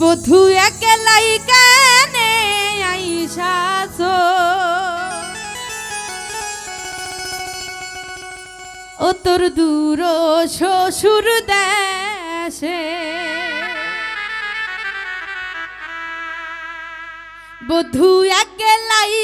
বধু একেলাই কানে আইসাস ও তোর দূর শ্বশুর দেশে। বধু একেলাই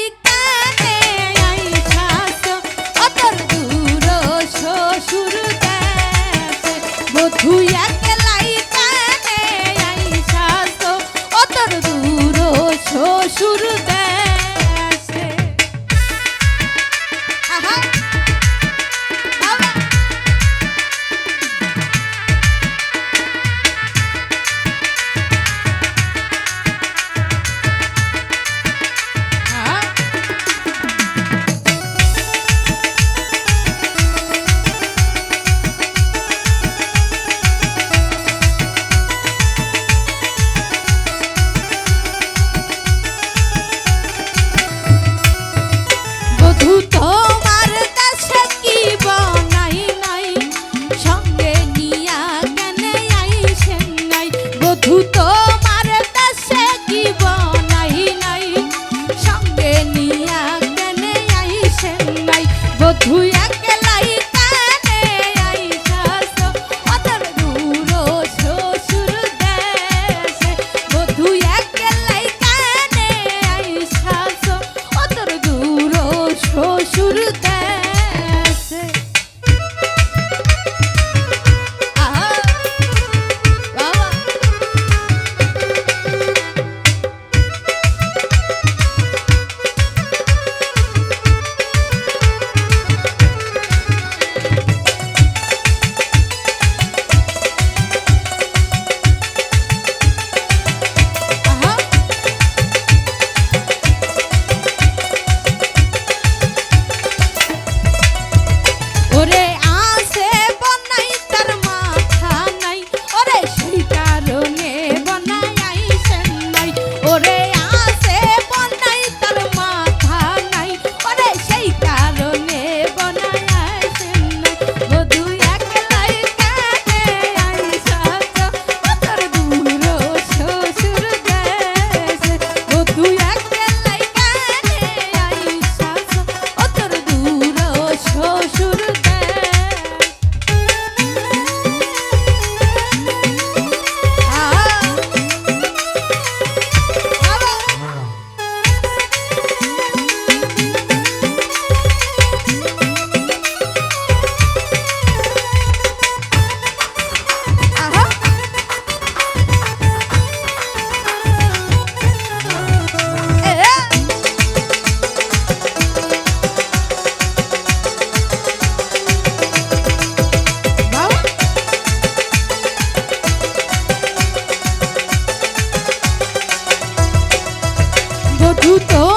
do. দুটো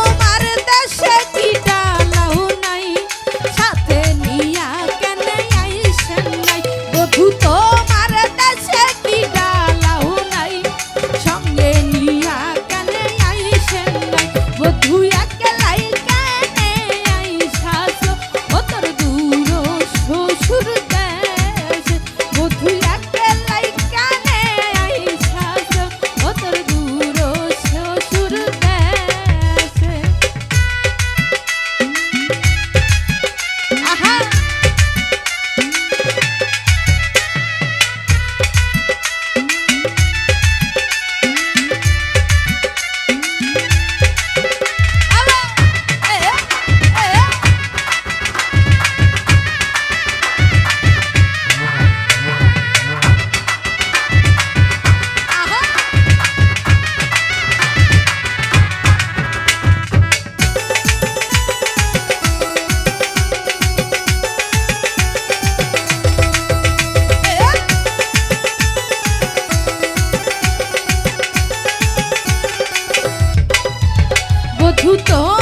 O tom.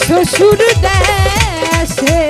শ্বশুর দেশে